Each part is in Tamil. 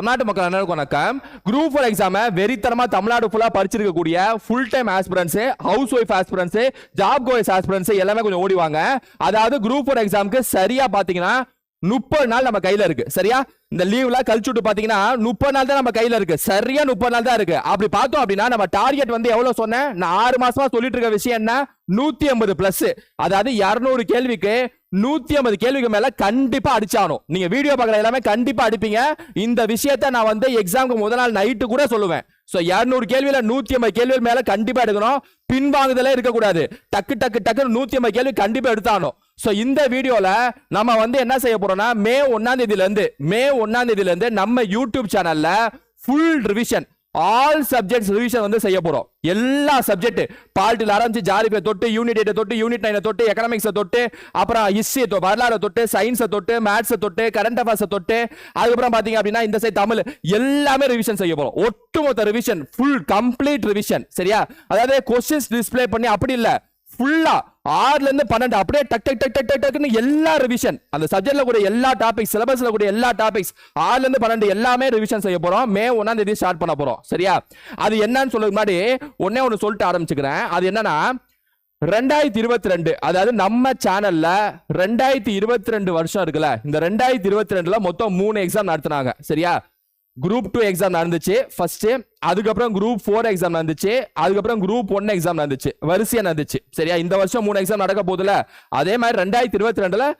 தமிழ்நாட்டு மக்கள் அனைவருக்கும் வணக்கம். குரூப் ஃபோர் எக்ஸாம வெறித்தனமா தமிழ்நாடு ஃபுல்லா படிச்சிருக்கக்கூடிய full time aspirants housewife aspirants job goers aspirants எல்லாமே கொஞ்சம் ஓடிவாங்க அதாவது குரூப் ஃபோர் எக்ஸாமுக்கு சரியா பாத்தீங்கன்னா முப்பது நாள் நம்ம கையில இருக்கு. சரியா? இந்த லீவ்ல கழிச்சு விட்டு பாத்தீங்கன்னா முப்பது நாள் தான் நம்ம கையில இருக்கு. சரியா முப்பது நாள் தான் இருக்கு. அப்படி பார்த்தோம் அப்படின்னா நம்ம டார்கெட் வந்து எவ்வளவு சொன்னேன்? நான் ஆறு மாசமா சொல்லிட்டு இருக்க விஷயம் என்ன? நூத்தி ஐம்பது பிளஸ் அதாவது இருநூறு கேள்விக்கு நூத்தி ஐம்பது கேள்விக்கு மேல கண்டிப்பா அடிச்சாகணும். நீங்க வீடியோ பாக்குற எல்லாமே கண்டிப்பா அடிப்பீங்க. இந்த விஷயத்த நான் வந்து எக்ஸாமுக்கு முதல் நாள் நைட்டு கூட சொல்லுவேன். சோ இருநூறு கேள்வியில நூத்தி ஐம்பது கேள்வி மேல கண்டிப்பா எடுக்கணும். பின்வாங்குதலே இருக்கக்கூடாது. டக்கு டக்கு டக்குன்னு நூத்தி ஐம்பது கேள்வி கண்டிப்பா எடுத்தாகணும். சோ இந்த வீடியோல நம்ம வந்து என்ன செய்ய போறோம்னா மே ஒன்னாம் தேதியில இருந்து மே ஒன்னாம் தேதியில இருந்து நம்ம யூடியூப் சேனல்ல full revision all subjects revision வந்து செய்ய போறோம். எல்லா சப்ஜெக்ட் பால்ட்டில் ஆரம்பிச்சு ஜாலிபை தொட்டு யூனிட் எயிட்டை தொட்டு யூனிட் நைனை தொட்டு எக்கனாமிக்ஸை தொட்டு அப்புறம் ஹிஸ்ட்ரி வரலாறு தொட்டு சயின்ஸை தொட்டு மேத்ஸை தொட்டு கரண்ட் அஃபேர்ஸை தொட்டு அதுக்கப்புறம் பார்த்தீங்க அப்படின்னா இந்த சைடு தமிழ் எல்லாமே ரிவிஷன் செய்ய போறோம். ஒட்டுமொத்த ரிவிஷன் ஃபுல் கம்ப்ளீட் ரிவிஷன் சரியா? அதாவது கொஸ்டின்ஸ் டிஸ்ப்ளே பண்ணி அப்படி இல்லை. ஃபுல்லா ஆறுல இருந்து பன்னெண்டு அப்படியே டக் டக் டக் டக் டக் டக்னு எல்லா ரிவிஷன் அந்த சப்ஜெக்ட்ல கூட எல்லா டாபிக்ஸ் சிலபஸ்ல கூட எல்லா டாபிக்ஸ் ஆறுல இருந்து பன்னெண்டு எல்லாமே ரிவிஷன் செய்ய போறோம். மே ஒன்னாம் தேதி ஸ்டார்ட் பண்ண போறோம். சரியா? அது என்னன்னு சொல்லுக்கு முன்னாடி ஒன்னே ஒன்று சொல்லிட்டு ஆரம்பிச்சுக்கிறேன். அது என்னன்னா ரெண்டாயிரத்தி இருபத்தி ரெண்டு அதாவது நம்ம சேனல்ல ரெண்டாயிரத்தி இருபத்தி ரெண்டு வருஷம் இருக்குல்ல இந்த ரெண்டாயிரத்தி இருபத்தி ரெண்டுல மொத்தம் மூணு எக்ஸாம் நடத்துனாங்க. சரியா? குரூப் டூ எக்ஸாம் நடந்துச்சு. ஃபர்ஸ்ட் அதுக்கப்புறம் குரூப் ஃபோர் எக்ஸாம் நடந்துச்சு. அதுக்கப்புறம் குரூப் ஒன் எக்ஸாம் நடந்துச்சு. வரிசையா நடந்துச்சு. சரியா? இந்த வருஷம் மூணு எக்ஸாம் நடக்க போகுதுல அதே மாதிரி ரெண்டாயிரத்தி இருபத்தி ரெண்டுல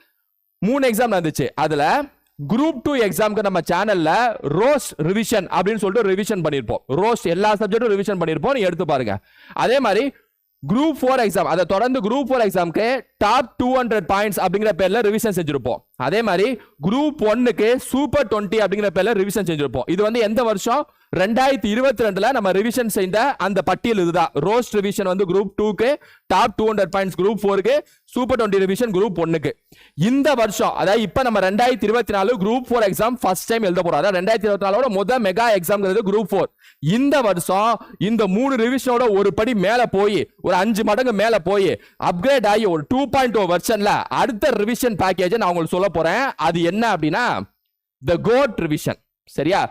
மூணு எக்ஸாம் நடந்துச்சு. அதுல குரூப் டூ எக்ஸாம்க்கு நம்ம சேனல்ல ரோஸ் ரிவிஷன் அப்படின்னு சொல்லிட்டு ரிவிஷன் பண்ணியிருப்போம் ரோஸ் எல்லா சப்ஜெக்டும் ரிவிஷன் பண்ணியிருப்போம் நீங்க எடுத்து பாருங்க. அதே மாதிரி குரூப் ஃபோர் எக்ஸாம் அதை தொடர்ந்து குரூப் ஃபோர் எக்ஸாம்க்கு டாப் டூ ஹண்ட்ரட் பாயிண்ட்ஸ் அப்படிங்கிற பேர்ல ரிவிஷன் செஞ்சிருப்போம். அதே மாதிரி குரூப் ஒன்னுக்கு சூப்பர் டுவெண்ட்டி அப்படிங்கிற பேர்ல ரிவிஷன் செஞ்சிருப்போம். இது வந்து எந்த வருஷம்? ரெண்டாயிரத்தி இருபத்தி ரெண்டுல நம்ம ரிவிஷன் செய்த அந்த பட்டியல் இதுதான். ரோஸ்ட் ரிவிஷன் வந்து குரூப் டூக்கு top two hundred points group ஃபோருக்கு சூப்பர் டுவெண்ட்டி ரிவிஷன் குரூப் ஒன்னுக்கு இந்த வருஷம் அதாவது இப்போ நம்ம ரெண்டாயிரத்தி இருபத்தி நாலு group four exam first time எழுத போறோம். அதாவது ரெண்டாயிரத்தி இருபத்தி நாலோட முதல் மெகா எக்ஸாம்ங்கிறது குரூப் ஃபோர் இந்த வருஷம் இந்த மூணு ரிவிஷனோட ஒரு படி மேல போய் ஒரு அஞ்சு மடங்கு மேல போய் அப்கிரேட் ஆகி ஒரு டூ பாயிண்ட் ஓ வெர்ஷன்ல அடுத்த ரிவிஷன் பேக்கேஜ் நான் உங்களுக்கு சொல்ல போறேன். அது என்ன அப்படின்னா த கோட் ரிவிஷன் சரியா?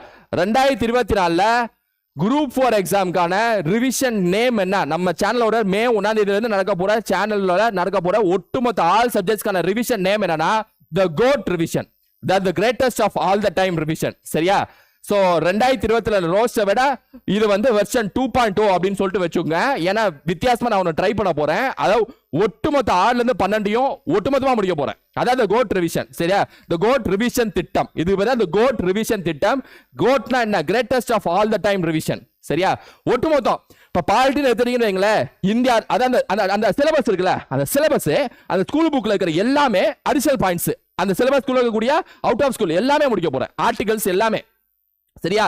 ரெண்டாயிரத்தி இருபத்தி நாலில் குரூப் ஃபோர் எக்ஸாம்க்கான ரிவிஷன் நேம் என்ன? நம்ம சேனலோட மே ஒன்றாம் தேதியிலிருந்து நடக்க போகிற சேனலோட நடக்க போகிற ஒட்டுமொத்த ஆல் சப்ஜெக்ட்ஸ்க்கான ரிவிஷன் நேம் என்னன்னா the goat revision the greatest of all the time revision சரியா? ஸோ ரெண்டாயிரத்தி இருபத்தி ரோஸை விட இது வந்து வெர்ஷன் டூ பாயிண்ட் டூ அப்படின்னு சொல்லிட்டு வச்சுக்கோங்க. ஏன்னா வித்தியாசமா நான் ஒன்று ட்ரை பண்ண போறேன். அதாவது ஒட்டுமொத்த ஆறுல இருந்து பன்னெண்டையும் ஒட்டுமொத்தமா முடிக்க போறேன். அதாவது கோட் ரிவிஷன் சரியா? த கோட் ரிவிஷன் திட்டம். இது இந்த கோட் ரிவிஷன் திட்டம். கோட்னா என்ன? Greatest of all the time revision சரியா? ஒட்டுமொத்தம். இப்போ பாலிட்டின்னு எடுத்துட்டீங்கன்னு வைங்களேன். இந்தியா அதான் அந்த- அந்த அந்த சிலபஸ் இருக்குல்ல? அந்த சிலபஸ் அந்த ஸ்கூல் புக்கில் இருக்கிற எல்லாமே அடிஷனல் பாயிண்ட்ஸ் அந்த சிலபஸ் இருக்கக்கூடிய அவுட் ஆஃப் ஸ்கூல் எல்லாமே முடிக்க போறேன். ஆர்டிகல்ஸ் எல்லாமே. சரியா?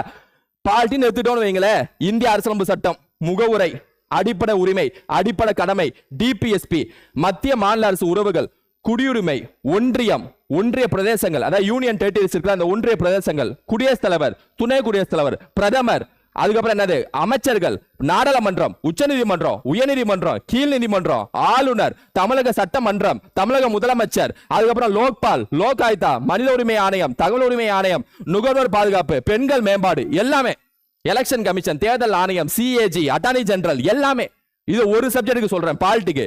பால்ட்டின்னு எடுத்துட்டோம்னு வைங்களேன் இந்திய அரசியலமைப்பு சட்டம் முகவுரை அடிப்படை உரிமை அடிப்படை கடமை டிபிஎஸ்பி மத்திய மாநில அரசு உறவுகள் குடியுரிமை ஒன்றியம் ஒன்றிய பிரதேசங்கள் அதாவது யூனியன் டெரிட்டரிஸ் இருக்கிற அந்த ஒன்றிய பிரதேசங்கள் குடியரசுத் தலைவர் துணை குடியரசுத் தலைவர் பிரதமர் அதுக்கப்புறம் என்னது? அமைச்சர்கள் நாடாளுமன்றம் உச்சநீதிமன்றம் உயர்நீதிமன்றம் கீழ் நீதிமன்றம் ஆளுநர் தமிழக சட்டமன்றம் தமிழக முதலமைச்சர் அதுக்கப்புறம் லோக்பால் லோக் ஆயுதா மனித உரிமை ஆணையம் தகவல் உரிமை ஆணையம் நுகர்வோர் பாதுகாப்பு பெண்கள் மேம்பாடு எல்லாமே. எலெக்ஷன் கமிஷன் தேர்தல் ஆணையம் சிஏஜி அட்டார்னி ஜெனரல் எல்லாமே. இது ஒரு சப்ஜெக்ட்டுக்கு சொல்றேன் பாலிட்டிக்கு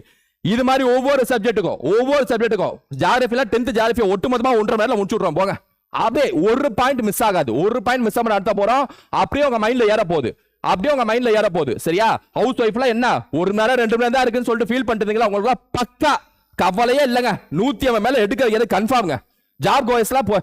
இது மாதிரி ஒவ்வொரு சப்ஜெக்ட்டுக்கும் ஒவ்வொரு சப்ஜெக்ட்டுக்கும் ஜாகிரபியில் டென்த் ஜாகிரபியை ஒட்டுமொத்தமாக ஒன்றரை மணி நேரம் விட்றோம் போங்க. அப்படியே ஒரு பாயிண்ட் மிஸ் ஆகாது. ஒரு பாயிண்ட் மிஸ் ஆகாம நடத்த போறோம். அப்படியே உங்க மைண்ட்ல ஏற போகுது அப்படியே உங்க மைண்ட்ல ஏற போகுது சரியா? ஹவுஸ் ஒய்ஃப்ல என்ன? ஒரு மணி நேரம் ரெண்டு மணி நேரம் தான் இருக்குன்னு சொல்லிட்டு ஃபீல் பண்ணிட்டீங்களா உங்களுக்கு பக்கா கவலையே இல்லைங்க. நூத்தி அவன் மேல எடுக்கிறது கன்ஃபார்ம்ங்க ஜாப் கோயஸ்லாம் போ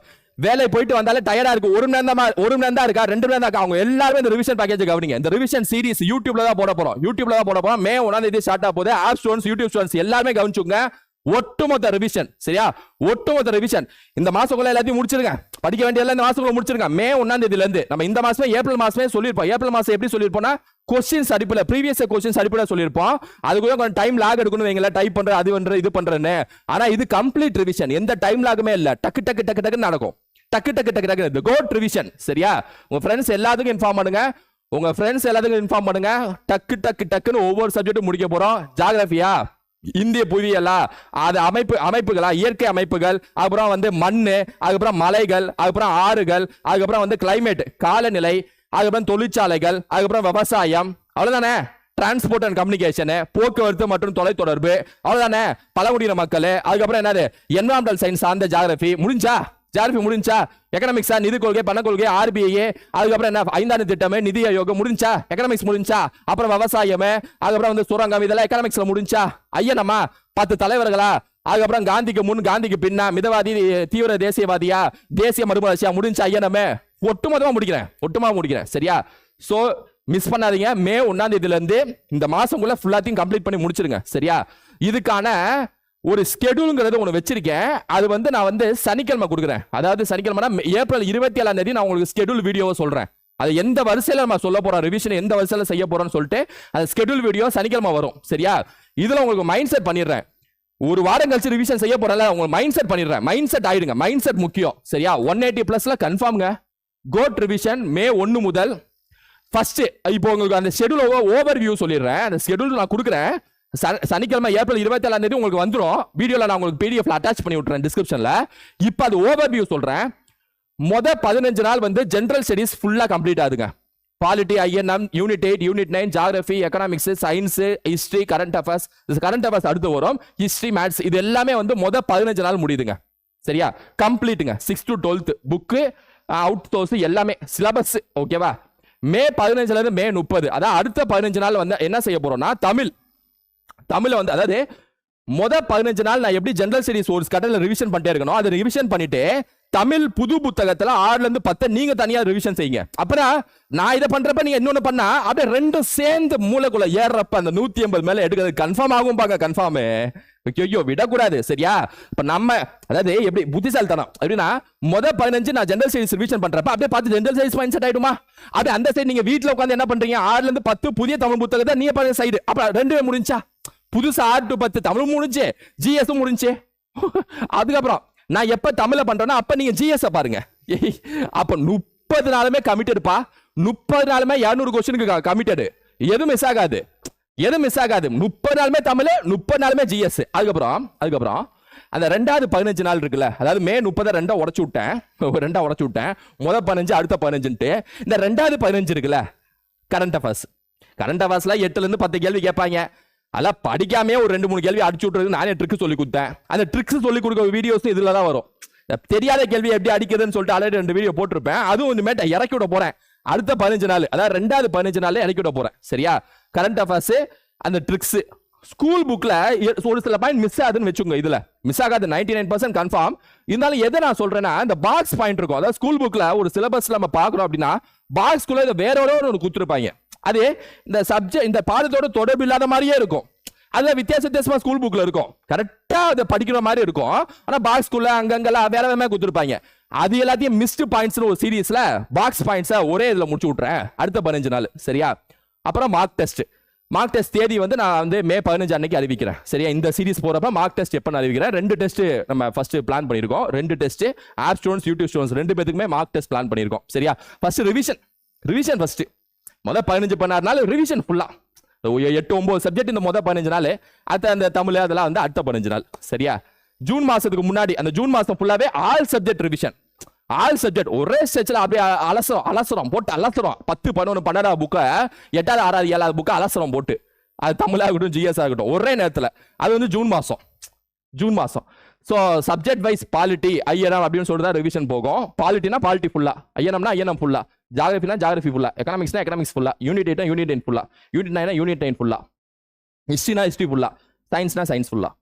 வேலை போயிட்டு வந்தாலே டயர்டா இருக்கு. ஒரு மணி நேரம் ஒரு மணி நேரம் தான் இருக்கா? ரெண்டு மணி நேரம் தான் இருக்கா? அவங்க எல்லாருமே இந்த ரிவிஷன் பேக்கேஜ் கவனிங்க. இந்த ரிவிஷன் சீரிஸ் யூடியூப்ல தான் போட போறோம். யூடியூப்ல தான் போட போறோம். மே ஒன்னாம் தேதி ஸ்டார்ட் ஆக போது ஆப் ஸ்டூடெண்ட்ஸ் யூடியூப் ஸ்டூடெண்ட்ஸ் எல்லாருமே கவனிச்சுங்க ஒட்டுமொத்த ரிவிஷன் சரியா? ஒட்டுமொத்த ரிவிஷன் இந்த மாசக்குள்ள எல்லாத்தையும் முடிச்சிருங்க. படிக்க வேண்டிய எல்லாம் இந்த மாசக்குள்ள முடிச்சிருங்க. மே ஒன்னாம் தேதியில இருந்து நம்ம இந்த மாசமே ஏப்ரல் மாசமே சொல்லிருப்போம் ஏப்ரல் மாசம் எப்படி சொல்லிருப்போம்னா கொஸ்டின்ஸ் அடிப்பில் ப்ரீவியஸ் கொஸ்டின்ஸ் அடிப்படையில் சொல்லியிருப்போம். அதுக்குள்ள கொஞ்சம் டைம் லாக் எடுக்கணும் வைங்களேன். டைப் பண்ற அது பண்ற இது பண்றேன்னு ஆனா இது கம்ப்ளீட் ரிவிஷன் எந்த டைம் லாகுமே இல்ல. டக்கு டக்கு டக்கு டக்கு நடக்கும். டக்கு டக்கு டக்கு டக்கு இந்த கோட் ரிவிஷன் சரியா? உங்க ஃப்ரெண்ட்ஸ் எல்லாத்துக்கும் இன்ஃபார்ம் பண்ணுங்க. உங்க ஃப்ரெண்ட்ஸ் எல்லாத்துக்கும் இன்ஃபார்ம் பண்ணுங்க. டக்கு டக்கு டக்குன்னு ஒவ்வொரு சப்ஜெக்ட்டும் முடிக்க போறோம். ஜாகிரபியா இந்திய புவியலா அது அமைப்பு அமைப்புகளா இயற்கை அமைப்புகள் அப்புறம் வந்து மண் அதுக்கப்புறம் மலைகள் அதுக்கப்புறம் ஆறுகள் அதுக்கப்புறம் வந்து கிளைமேட் காலநிலை அதுக்கப்புறம் தொழிற்சாலைகள் அதுக்கப்புறம் விவசாயம் அவ்வளோதானே டிரான்ஸ்போர்ட் அண்ட் கம்யூனிகேஷனு போக்குவரத்து மற்றும் தொலைத்தொடர்பு அவ்வளோதானே பழங்குடியின மக்கள் அதுக்கப்புறம் என்னது? என்வரான்மெண்டல் சயின்ஸ் சார்ந்த ஜாகிரபி முடிஞ்சா? ஜாகிரபி முடிஞ்சா எக்கனாமிக்ஸா நிதி கொள்கை பண கொள்கை ஆர்பிஐ அதுக்கப்புறம் என்ன ஐந்தாண்டு திட்டம் நிதி ஆயோகம் முடிஞ்சா எக்கனாமிக்ஸ் முடிஞ்சா அப்புறம் விவசாயம் அதுக்கப்புறம் வந்து சுரங்கம் இதெல்லாம் எக்கனாமிக்ஸ்ல முடிஞ்சா ஐயனம்மா பத்து தலைவர்களா அதுக்கப்புறம் காந்திக்கு முன் காந்திக்கு பின்னா மிதவாதி தீவிர தேசியவாதியா தேசிய மறுமலர்ச்சியா முடிஞ்சா ஐயனமே? ஒட்டுமொத்தமா முடிக்கிறேன் ஒட்டுமா முடிக்கிறேன் சரியா? சோ மிஸ் பண்ணாதீங்க மே ஒன்னாம் தேதியில இருந்து இந்த மாசம்குள்ள ஃபுல்லாத்தையும் கம்ப்ளீட் பண்ணி முடிச்சிருங்க சரியா? இதுக்கான ஒரு ஸ்கெடியூலுங்கிறது ஒன்று வச்சிருக்கேன். அது வந்து நான் வந்து சனிக்கிழமை கொடுக்குறேன். அதாவது சனிக்கிழமைனா ஏப்ரல் இருபத்தி ஏழாம் தேதி நான் உங்களுக்கு ஸ்கெடியூல் வீடியோவை சொல்கிறேன் அது எந்த வரிசையில் நம்ம சொல்ல போகிறோம் ரிவிஷன் எந்த வரிசையில் செய்ய போகிறோம்னு சொல்லிட்டு அந்த ஸ்கெடியூல் வீடியோ சனிக்கிழமை வரும். சரியா? இதில் உங்களுக்கு மைண்ட் செட் பண்ணிடுறேன். ஒரு வாரம் கழிச்சு ரிவிஷன் செய்ய போறல உங்களுக்கு மைண்ட் செட் பண்ணிடுறேன். மைண்ட் செட் ஆயிடுங்க. மைண்ட் செட் முக்கியம். சரியா? ஒன் எயிட்டி ப்ளஸில் கன்ஃபார்ம்ங்க கோட் ரிவிஷன் மே ஒன்று முதல். ஃபர்ஸ்ட் இப்போ உங்களுக்கு அந்த ஷெடியூல் ஓவர் வியூ சொல்லிடுறேன். அந்த ஷெடியூல் நான் கொடுக்குறேன். சனிக்கிழமை ஏப்ரல் இருபத்தி ஏழாம் தேதி உங்களுக்கு வந்துடும் வீடியோவில் நான் உங்களுக்கு பிடிஎஃப்ல அட்டாச் பண்ணி விட்டுறேன் டிஸ்கிரிப்ஷனில் இப்போ அது ஓவர் வியூ சொல்கிறேன் மொத பதினஞ்சு நாள் வந்து ஜென்ரல் ஸ்டடிஸ் ஃபுல்லாக கம்ப்ளீட் ஆகுதுங்க. Polity INM unit eight unit nine geography economics science history current affairs current affairs அடுத்து வரும். ஹிஸ்ட்ரி மேத்ஸ் இது எல்லாமே வந்து மொதல் பதினஞ்சு நாள் முடியுதுங்க. சரியா? கம்ப்ளீட்டுங்க six to twelfth book out those எல்லாமே. சிலபஸ் ஓகேவா மே பதினஞ்சுலேருந்து மே முப்பது. அதான் அடுத்த பதினஞ்சு நாள் வந்து என்ன செய்ய போகிறோம்னா தமிழ். தமிழை வந்து அதாவது முத பதினஞ்சு நாள் நான் எப்படி ஜென்ரல் ஸ்டடிஸ் ஒரு கட்டல ரிவிஷன் பண்ணிட்டே இருக்கணும் அதை ரிவிஷன் பண்ணிட்டு தமிழ் புது புத்தகத்துல ஆறுல இருந்து பத்து நீங்க தனியா ரிவிஷன் செய்யுங்க. அப்புறம் நான் இதை பண்றப்ப நீங்க இன்னொன்னு பண்ணா அப்படியே ரெண்டும் சேர்ந்து மூளைக்குள்ள ஏறுறப்ப அந்த நூத்தி எண்பது மேல எடுக்கிறது கன்ஃபார்ம் ஆகும் பாங்க கன்ஃபார்ம் ஐயோ விடக்கூடாது சரியா? இப்ப நம்ம அதாவது எப்படி புத்திசாலித்தனம். அப்படின்னா முத பதினஞ்சு நான் ஜென்ரல் சைஸ் ரிவிஷன் பண்றப்ப அப்படியே பார்த்து ஜென்ரல் சைஸ் மைண்ட் செட் ஆயிடுமா? அப்படியே அந்த சைடு நீங்க வீட்டில் உட்காந்து என்ன பண்றீங்க? ஆறுல இருந்து பத்து புதிய தமிழ் புத்தகத்தை நீ பாருங்க சைடு அப்ப ரெண்டுமே முடிஞ்சா? புதுசா ஆறு டு பத்து தமிழ் முடிஞ்சு ஜிஎஸ் முடிஞ்சு. அதுக்கப்புறம் நான் எப்ப தமிழ பண்றேன்னா அப்ப நீங்க ஜிஎஸ் பாருங்க. ஏய், அப்ப முப்பது நாளுமே கமிட்டடுப்பா முப்பது நாளுமே இரநூறு கொஸ்டினுக்கு கமிட்டடு எதுவும் மிஸ் ஆகாது. எதுவும் மிஸ் ஆகாது. முப்பது நாளுமே தமிழ் முப்பது நாளுமே ஜிஎஸ் அதுக்கப்புறம் அதுக்கப்புறம் அந்த ரெண்டாவது பதினஞ்சு நாள் இருக்குல்ல அதாவது மே முப்பதை ரெண்டா உடச்சு விட்டேன். ரெண்டா உடச்சு விட்டேன். முத பதினஞ்சு அடுத்த பதினஞ்சுன்ட்டு. இந்த ரெண்டாவது பதினஞ்சு இருக்குல்ல கரண்ட் அஃபேர்ஸ் கரண்ட் அஃபேர்ஸ்ல எட்டுல இருந்து பத்து கேள்வி கேட்பாங்க. அதெல்லாம் படிக்காமே ஒரு ரெண்டு மூணு கேள்வி அடிச்சு விட்றது நானே ட்ரிக்ஸ் சொல்லி கொடுத்தேன். அந்த ட்ரிக்ஸ் சொல்லி கொடுக்க வீடியோஸ் இதில் தான் வரும். தெரியாத கேள்வி எப்படி அடிக்கிறதுன்னு சொல்லிட்டு ஆல்ரெடி ரெண்டு வீடியோ போட்டிருப்பேன். அதுவும் இனிமேட்டு இறக்கி விட போகிறேன் அடுத்த பதினஞ்சு நாள் அதாவது ரெண்டாவது பதினஞ்சு நாள் இறக்கி விட போகிறேன் சரியா? கரண்ட் அஃபேர்ஸ் அந்த ட்ரிக்ஸ் ஸ்கூல் புக்கில் ஒரு சில பாயிண்ட் மிஸ் ஆகுதுன்னு வச்சுக்கோங்க இதில். மிஸ் ஆகாது நைன்டி நைன் பர்சன்ட் கன்ஃபார்ம் இருந்தாலும் எதை நான் சொல்கிறேன்னா இந்த பாக்ஸ் பாயிண்ட் இருக்கும். அதாவது ஸ்கூல் புக்கில் ஒரு சிலபஸில் நம்ம பார்க்குறோம் அப்படின்னா பாக்ஸ்குள்ளே இதை வேற ஒரு ஒன்று கொடுத்துருப்பாங்க. அது இந்த சப்ஜெக்ட் இந்த பாடத்தோட தொடர்பு இல்லாத மாதிரியே இருக்கும். அதுல வித்தியாச வித்தியாசமா ஸ்கூல் புக்ல இருக்கும். கரெக்டா அதை படிக்கிற மாதிரி இருக்கும். ஆனா பாக்ஸ்குள்ள அங்கங்கெல்லாம் வேற வேற கொடுத்துருப்பாங்க. அது எல்லாத்தையும் மிஸ்டு பாயிண்ட்ஸ் ஒரு சீரீஸ்ல பாக்ஸ் பாயிண்ட்ஸை ஒரே இதுல முடிச்சு விட்றேன் அடுத்த பதினஞ்சு நாள். சரியா? அப்புறம் மார்க் டெஸ்ட் மார்க் டெஸ்ட் தேதி வந்து நான் வந்து மே பதினஞ்சு அன்னைக்கு அறிவிக்கிறேன். சரியா? இந்த சீரிஸ் போறப்ப மார்க் டெஸ்ட் எப்போ அறிவிக்கிறேன்? ரெண்டு டெஸ்ட் நம்ம ஃபர்ஸ்ட் பிளான் பண்ணியிருக்கோம். ரெண்டு test app students YouTube students ரெண்டு பேத்துக்குமே மார்க் டெஸ்ட் பிளான் பண்ணியிருக்கோம். சரியா? ஃபர்ஸ்ட் ரிவிஷன் ரிவிஷன் ஃபர்ஸ்ட் மொதல் பதினஞ்சு பண்ணாருனால நாள் ரிவிஷன் ஃபுல்லா எட்டு ஒன்பது சப்ஜெக்ட் இந்த மொதல் பதினஞ்சு நாள் அடுத்த அந்த தமிழ் அதெல்லாம் வந்து அடுத்த பதினஞ்சு நாள் சரியா? ஜூன் மாசத்துக்கு முன்னாடி அந்த ஜூன் மாசம் ஃபுல்லாவே all subject revision all subject ஒரே ஸ்டெச்சில் அப்படியே அ- அலசுறோம் அலசுறோம் போட்டு அலசுறோம். பத்து பதினொன்று பன்னெண்டாவது புக்கை எட்டாவது ஆறாவது ஏழாவது புக்கை அலசுறோம் போட்டு. அது தமிழாக இருக்கட்டும் ஜிஎஸ் ஆகட்டும் ஒரே நேரத்தில். அது வந்து ஜூன் மாதம் ஜூன் மாதம் so subject wise polity INM அப்படின்னு சொல்லிட்டு தான் ரிவிஷன் போகும் பாலிட்டினா பாலிட்டி ஃபுல்லாக ஐயனம்னா ஐயனம் ஃபுல்லாக ஜாகிரபினா ஜாகிரபி ஃபுல்லாக எக்கனாமிக்ஸ்னா எக்கனாமிக்ஸ் ஃபுல்லாக யூனிட் எயிட்னா யூனிட் எயிட் ஃபுல்லாக யூனிட் நைனா யூனிட் நைன் ஃபுல்லா ஹிஸ்ட்ரினா ஹிஸ்ட்ரி ஃபுல்லாக சயின்ஸ்னா சயின்ஸ் ஃபுல்லாக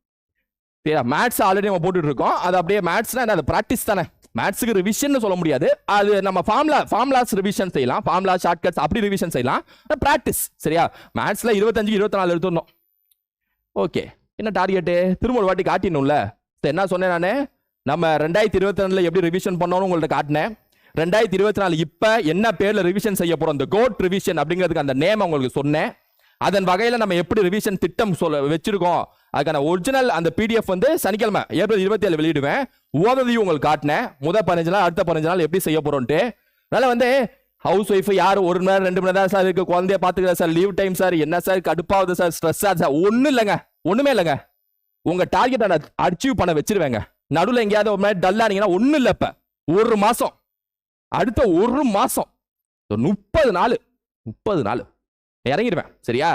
சரியா? மேத்ஸ் ஆல்ரெடி நம்ம போட்டுட்டு இருக்கோம் அது அப்படியே மேத்ஸ்னா அது ப்ராக்டிஸ் தானே. மேத்ஸுக்கு ரிவிஷன் சொல்ல முடியாது. அது நம்ம ஃபார்முலா ஃபார்முலாஸ் ரிவிஷன் செய்யலாம். ஃபார்முலா ஷார்ட்கட்ஸ் அப்படி ரிவிஷன் செய்யலாம். ப்ராக்டிஸ் சரியா? மேத்ஸில் இருபத்தஞ்சு இருபத்தி நாலு எடுத்துடணும். ஓகே என்ன டார்கெட்டு திரும்ப ஒரு வாட்டி காட்டிடணும்ல. சரி, என்ன சொன்னேன் நான்? நம்ம ரெண்டாயிரத்தி இருபத்தி ரெண்டில் எப்படி ரிவிஷன் பண்ணோன்னு உங்கள்ட்ட காட்டினேன். ரெண்டாயிரத்தி இருபத்தி நாலு இப்போ என்ன பேரில் ரிவிஷன் செய்ய போகிறோம் இந்த கோட் ரிவிஷன் அப்படிங்கிறதுக்கு அந்த நேம் உங்களுக்கு சொன்னேன். அதன் வகையில் நம்ம எப்படி ரிவிஷன் திட்டம் சொல்ல வச்சிருக்கோம்? அதுக்கான ஒரிஜினல் அந்த பிடிஎஃப் வந்து சனிக்கிழமை ஏப்ரல் இருபத்தி ஏழு வெளியிடுவேன். ஓவர்வியூ உங்களுக்கு காட்டினேன். முதல் பதினஞ்சு நாள் அடுத்த பதினஞ்சு நாள் எப்படி செய்ய போகிறோன்ட்டு அதனால் வந்து ஹவுஸ் ஒய்ஃப் யார்? ஒரு மணி நேரம் ரெண்டு மணி நேரம் சார் இருக்கு. குழந்தைய பாத்துக்கிறேன் சார். Leave time sir. என்ன சார்? கடுப்பாகுது சார். ஸ்ட்ரெஸ்ஸாக சார். ஒன்றும் இல்லைங்க. ஒன்றுமே இல்லைங்க. உங்கள் டார்கெட் நான் அச்சீவ் பண்ண வச்சிருவேங்க. நடுவில் எங்கேயாவது ஒரு மாதிரி டல்லானீங்கன்னா ஒன்றும் இல்லை இப்போ. ஒரு மாதம் அடுத்த ஒரு மாசம். முப்பது நாள் முப்பது நாள். இறங்கிடுவேன் சரியா?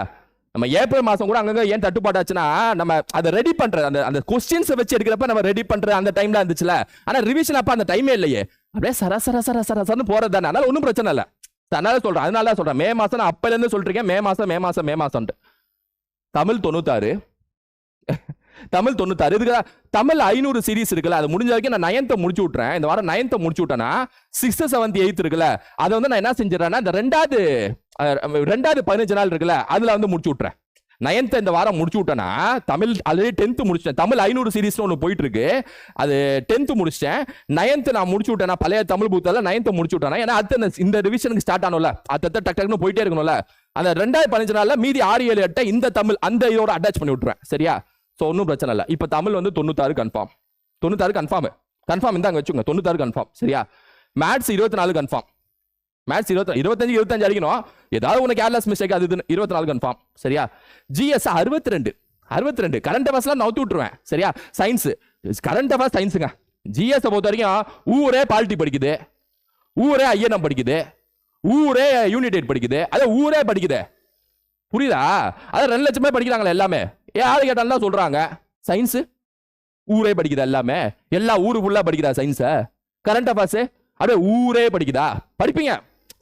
நம்ம ஏப்ரல் மாசம் கூட அங்கங்க ஏன் தட்டுப்பாட்டாச்சுன்னா நம்ம அதை ரெடி பண்ற அந்த அந்த கொஸ்டின்ஸை வச்சு எடுக்கிறப்ப நம்ம ரெடி பண்ற அந்த டைம்ல இருந்துச்சுல. ஆனா ரிவிஷன் அப்ப அந்த டைமே இல்லையே. அப்படியே சர சர சர சர சரன்னு போறது தானே. அதனால ஒன்றும் பிரச்சனை இல்லை. அதனால சொல்றேன் அதனால தான் சொல்றேன். மே மாசம் நான் அப்பல இருந்து மே மாசம் மே மாசம் மே மாசம் தமிழ் தொண்ணூத்தாறு தமிழ் தொண்ணூத்தாறு. இதுக்கு தமிழ் ஐநூறு சீரிஸ் இருக்குல்ல அது முடிஞ்ச வரைக்கும் நான் நயன்த்தை முடிச்சு விட்றேன் இந்த வாரம் நயன்த்தை முடிச்சு விட்டேன்னா சிக்ஸ்த் செவன்த் எயித் இருக்குல்ல அதை வந்து நான் என்ன செஞ்சிடறேன்னா இந்த ரெண்டாவது ரெண்டாவது பதினஞ்சு நாள் இருக்குல்ல அதுல வந்து முடிச்சு விட்றேன் நயன்த்தை இந்த வாரம் முடிச்சு விட்டேன்னா தமிழ் ஆல்ரெடி டென்த்து முடிச்சிட்டேன். தமிழ் ஐநூறு சீரிஸ்னு ஒன்று போயிட்டு இருக்கு அது டென்த்து முடிச்சிட்டேன். நயன்த்து நான் முடிச்சு விட்டேன்னா பழைய தமிழ் புத்தகத்தில் நயன்த்தை முடிச்சு விட்டேன்னா ஏன்னா அடுத்த இந்த- ரிவிஷனுக்கு ஸ்டார்ட் ஆனோம்ல அடுத்த டக் டக்குன்னு போயிட்டே இருக்கணும்ல அந்த ரெண்டாயிரத்தி பதினஞ்சு நாளில் மீதி ஆறு ஏழு எட்டை இந்த தமிழ் அந்த இதோட அட்டாச் பண்ணி விட்டுருவேன். சரியா? ஸோ ஒன்றும் பிரச்சனை இல்லை. இப்போ தமிழ் வந்து தொண்ணூத்தாறு கன்ஃபார்ம் தொண்ணூத்தாறு கன்ஃபார்மு கன்ஃபார்ம் இந்தாங்க வச்சுங்க தொண்ணூத்தாறு கன்ஃபார்ம் சரியா? மேத்ஸ் இருபத்தி நாலு கன்ஃபார்ம் மேத்ஸ் இருபத்தி இருபத்தஞ்சு இருபத்தஞ்சு அடிக்கணும். ஏதாவது உனக்கு கேர்லெஸ் மிஸ்டேக் அது இதுன்னு. இருபத்தி நாலு கன்ஃபார்ம் சரியா? ஜிஎஸ் அறுபத்தி ரெண்டு அறுபத்தி ரெண்டு கரண்ட் அஃபேர்ஸ்லாம் நவுத்து விட்டுருவேன். சரியா? சயின்ஸு கரண்ட் அஃபேர்ஸ் சயின்ஸுங்க ஜிஎஸ் பொறுத்த வரைக்கும் ஊரே பாலிட்டி படிக்குது. ஊரே ஐஎன்எம் படிக்குது. ஊரே யூனிடேட் படிக்குது. அதே ஊரே படிக்குது. புரியுதா? அதான் ரெண்டு லட்சமே படிக்கிறாங்களே எல்லாமே. யாரு கேட்டாலும் தான் சொல்றாங்க. சயின்ஸு ஊரே படிக்குதா எல்லாமே? எல்லா ஊரு ஃபுல்லா படிக்குதா சயின்ஸை கரண்ட் அஃபேர்ஸு அப்படியே ஊரே படிக்குதா? படிப்பீங்க.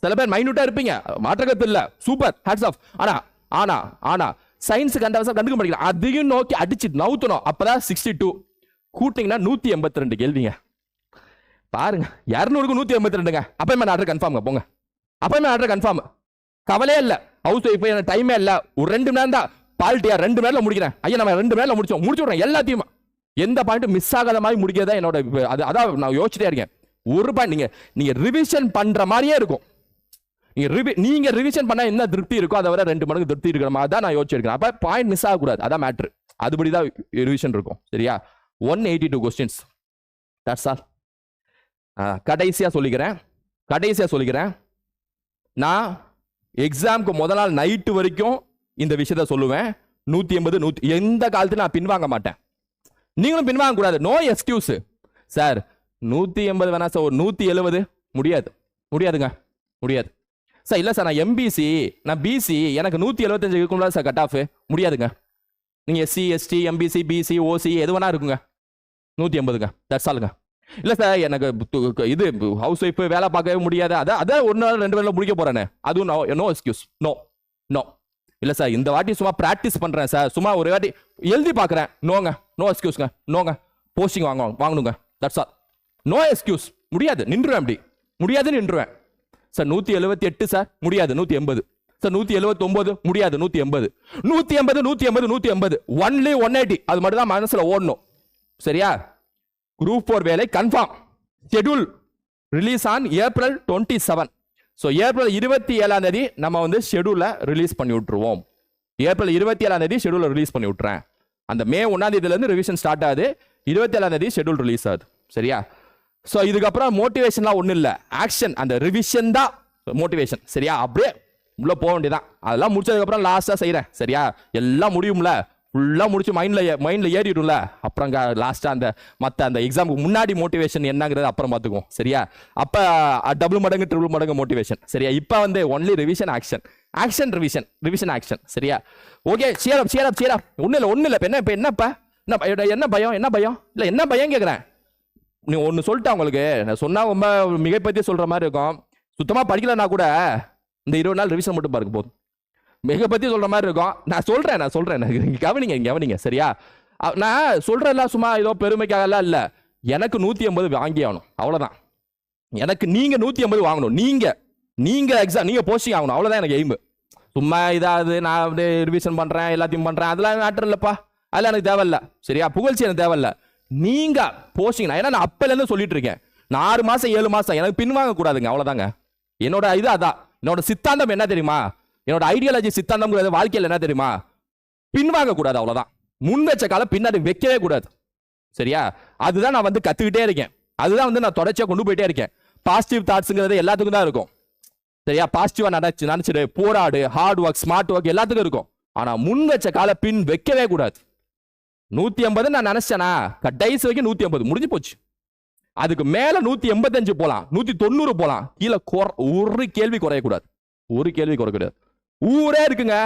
சில பேர் மைனூட்டாக இருப்பீங்க. மாற்றக்கத்து இல்லை. சூப்பர் ஹேட்ஸ் ஆஃப் ஆனா ஆனா ஆனா சயின்ஸ் கண்ட அவசரம் கண்டுக்க படிக்கலாம் அதையும் நோக்கி அடிச்சு நவுத்தணும். அப்பதான் சிக்ஸ்டி டூ கூட்டிங்கன்னா நூத்தி எண்பத்தி ரெண்டு கேள்விங்க. பாருங்க. இரநூறுக்கு நூத்தி எண்பத்தி ரெண்டுங்க. அப்பயுமே ஆர்டர் கன்ஃபார்ம்ங்க போங்க. அப்பயுமே ஆர்டர் கன்ஃபார்ம் கவலையே இல்லை. ஹவுஸ் ஒய்ஃப் எனக்கு டைமே இல்லை. ஒரு ரெண்டு மணி நேரம் தான் பால்ட்டியா ரெண்டு மணி முடிக்கிறேன். ஐயா நம்ம ரெண்டு மணி முடிச்சோம். முடிச்சு விடுறேன் எல்லாத்தையும். எந்த பாயிண்ட்டும் மிஸ் ஆகாத மாதிரி முடிக்கிறதா என்னோட அது அதான் நான் யோசிச்சிட்டே இருக்கேன். ஒரு பாயிண்ட் நீங்க நீங்க ரிவிஷன் பண்ற மாதிரியே இருக்கும். நீங்க ரிவி நீங்க ரிவிஷன் பண்ணா என்ன திருப்தி இருக்கோ அதை விட ரெண்டு மடங்கு திருப்தி இருக்கிற மாதிரி தான் நான் யோசிச்சிருக்கேன் அப்ப பாயிண்ட் மிஸ் ஆகக்கூடாது. அதான் மேட்ரு அதுபடி தான் ரிவிஷன் இருக்கும். சரியா? One eighty two questions that's all கடைசியா சொல்லிக்கிறேன். கடைசியா சொல்லிக்கிறேன். நான் எக்ஸாமுக்கு முதல் நாள் நைட்டு வரைக்கும் இந்த விஷயத்த சொல்லுவேன். நூத்தி எண்பது நூத்தி எந்த காலத்துல நான் பின்வாங்க மாட்டேன். நீங்களும் பின்வாங்க கூடாது. நோ எக்ஸ்கியூஸ் சார் நூத்தி எண்பது வேணா சார் ஒரு நூத்தி எழுபது முடியாது. முடியாதுங்க. முடியாது. சார் இல்லை சார் நான் எம்பிசி நான் பிசி எனக்கு நூற்றி எழுபத்தஞ்சு இருக்கும்ல சார் கட் ஆஃப் முடியாதுங்க. நீங்கள் SC ST MBC BC OC எது வேணா இருக்குங்க. நூற்றி எண்பதுங்க. தட்ஸ் ஆளுங்க இல்லை சார் எனக்கு இது ஹவுஸ் ஒய்ஃப் வேலை பார்க்கவே முடியாது. அதான் அதான் ஒரு நாள் ரெண்டு வேலை முடிக்க போகிறேனே அதுவும் no no excuse no no இல்லை சார் இந்த வாட்டி சும்மா ப்ராக்டிஸ் பண்ணுறேன் சார். சும்மா ஒரு வாட்டி எழுதி பார்க்குறேன் நோங்க நோ எக்ஸ்கியூஸ்ங்க நோங்க. போஸ்டிங் வாங்க வாங்கணுங்க. தட்ஸ் ஆல் நோ எக்ஸ்கியூஸ் முடியாது. நின்றுவேன் அப்படி. முடியாது நின்றுவேன். சார் நூற்றி எழுபத்தி எட்டு சார். முடியாது நூற்றி எண்பது. சார் நூற்றி எழுபத்தி முடியாது நூற்றி எண்பது. நூற்றி எண்பது நூற்றி எண்பது நூற்றி எண்பது. ஒன்லி ஒன் எயிட்டி அது மட்டும் தான் மனசில் ஓடணும். சரியா? குரூப் ஃபோர் வேலை confirm schedule release on April twenty seven so April இருபத்தி ஏழாம் தேதி நம்ம வந்து ஷெடியூலை ரிலீஸ் பண்ணி விட்டுருவோம். ஏப்ரல் இருபத்தி ஏழாம் தேதி ஷெடியூலை ரிலீஸ் பண்ணி விட்டுறேன். அந்த மே ஒன்றாம் தேதியிலேருந்து ரிவிஷன் ஸ்டார்ட் ஆகுது. இருபத்தி ஏழாம் தேதி ஷெடியூல் ரிலீஸ் ஆகுது. சரியா? ஸோ இதுக்கப்புறம் மோட்டிவேஷன்லாம் ஒன்றும் இல்லை. ஆக்ஷன் அந்த ரிவிஷன் தான் மோட்டிவேஷன் சரியா? அப்படியே உள்ளே போக வேண்டியதான் அதெல்லாம் முடிச்சதுக்கப்புறம் லாஸ்ட்டாக செய்கிறேன் சரியா? எல்லாம் முடியும்ல? ஃபுல்லாக முடிச்சு மைண்டில் மைண்டில் ஏறிடும்ல. அப்புறம் லாஸ்ட்டாக அந்த மற்ற அந்த எக்ஸாமுக்கு முன்னாடி மோட்டிவேஷன் என்னங்கிறது அப்புறம் பார்த்துக்குவோம். சரியா? அப்போ டபுள் மடங்கு ட்ரிபிள் மடங்கு மோட்டிவேஷன் சரியா? இப்போ வந்து only revision action action revision revision action சரியா? Okay cheer up cheer up cheer up ஒன்றும் இல்லை ஒன்றும் இல்லை. இப்போ என்ன இப்போ என்னப்பா? என்ன பய- என்ன பயம்? என்ன பயம்? இல்லை என்ன பயம் கேட்குறேன் நீ ஒன்று சொல்லிட்டேன் உங்களுக்கு. நான் சொன்னால் ரொம்ப மிகைப்பற்றி சொல்கிற மாதிரி இருக்கும். சுத்தமாக படிக்கலன்னா கூட இந்த இருபது நாள் ரிவிஷன் மட்டும் பாருங்க போதும். மிக பற்றி சொல்கிற மாதிரி இருக்கும். நான் சொல்கிறேன் நான் சொல்கிறேன் நீங்க கவனிங்க கவனிங்க. சரியா? நான் சொல்கிறதெல்லாம் சும்மா ஏதோ பெருமைக்காகலாம் இல்லை. எனக்கு நூற்றி ஐம்பது வாங்கி ஆகணும். அவ்வளோதான் எனக்கு நீங்கள் நூற்றி ஐம்பது வாங்கணும். நீங்கள் நீங்கள் எக்ஸாம் நீங்கள் போஸ்டிங் ஆகணும். அவ்வளோதான் எனக்கு எய்மு சும்மா இதாவது நான் வந்து ரிவிஷன் பண்ணுறேன் எல்லாத்தையும் பண்ணுறேன் அதெல்லாம் மேட்டர் இல்லைப்பா. அதெல்லாம் எனக்கு தேவையில்ல. சரியா? புகழ்ச்சி எனக்கு தேவையில்ல. நீங்க போஸ்டிங் ஏன்னா நான் அப்பலேருந்து சொல்லிட்டு இருக்கேன். நான் ஆறு மாசம் ஏழு மாசம் எனக்கு பின்வாங்க கூடாதுங்க. அவ்வளவுதாங்க. என்னோட இது அதான். என்னோட சித்தாந்தம் என்ன தெரியுமா? என்னோட ஐடியாலஜி சித்தாந்தம் வாழ்க்கையில் என்ன தெரியுமா? பின்வாங்க கூடாது அவ்வளோதான் முன் வச்ச காலம் பின்னாடி வைக்கவே கூடாது. சரியா? அதுதான் நான் வந்து கத்துக்கிட்டே இருக்கேன். அதுதான் வந்து நான் தொடர்ச்சியாக கொண்டு போயிட்டே இருக்கேன். பாசிட்டிவ் தாட்ஸுங்கிறது எல்லாத்துக்கும் தான் இருக்கும். சரியா? பாசிட்டிவாக நினைச்சு நினைச்சிடு போராடு ஹார்ட் ஒர்க் ஸ்மார்ட் ஒர்க் எல்லாத்துக்கும் இருக்கும். ஆனால் முன் வச்ச கால பின் வைக்கவே கூடாது. நூற்றி ஐம்பது நான் நினச்சேனா? கடைசி வரைக்கும் நூற்றி ஐம்பது முடிஞ்சு போச்சு. அதுக்கு மேலே நூற்றி எண்பத்தஞ்சு போகலாம் நூற்றி தொண்ணூறு போகலாம் கீழே குற- ஒரு கேள்வி குறையக்கூடாது. ஒரு கேள்வி குறையக்கூடாது. ஊரே இருக்குங்க.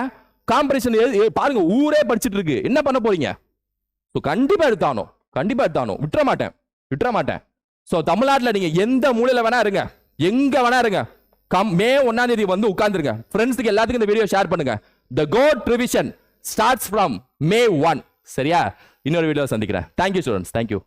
காம்படிஷன் பாருங்க ஊரே படிச்சுட்டு இருக்கு என்ன பண்ண போறீங்க? ஸோ கண்டிப்பா எடுத்தானோ கண்டிப்பா எடுத்தானோ விட்டுற மாட்டேன். விட்டுற மாட்டேன். ஸோ தமிழ்நாட்டில் நீங்க எந்த மூலையில வேணா இருங்க. எங்க வேணா இருங்க. கம் மே ஒன்னாம் தேதி வந்து உட்கார்ந்துருங்க. ஃப்ரெண்ட்ஸுக்கு எல்லாத்துக்கும் இந்த வீடியோ ஷேர் பண்ணுங்க. The goat revision starts from May one சரியா? இன்னொரு வீடியோ சந்திக்கிறேன். Thank you students thank you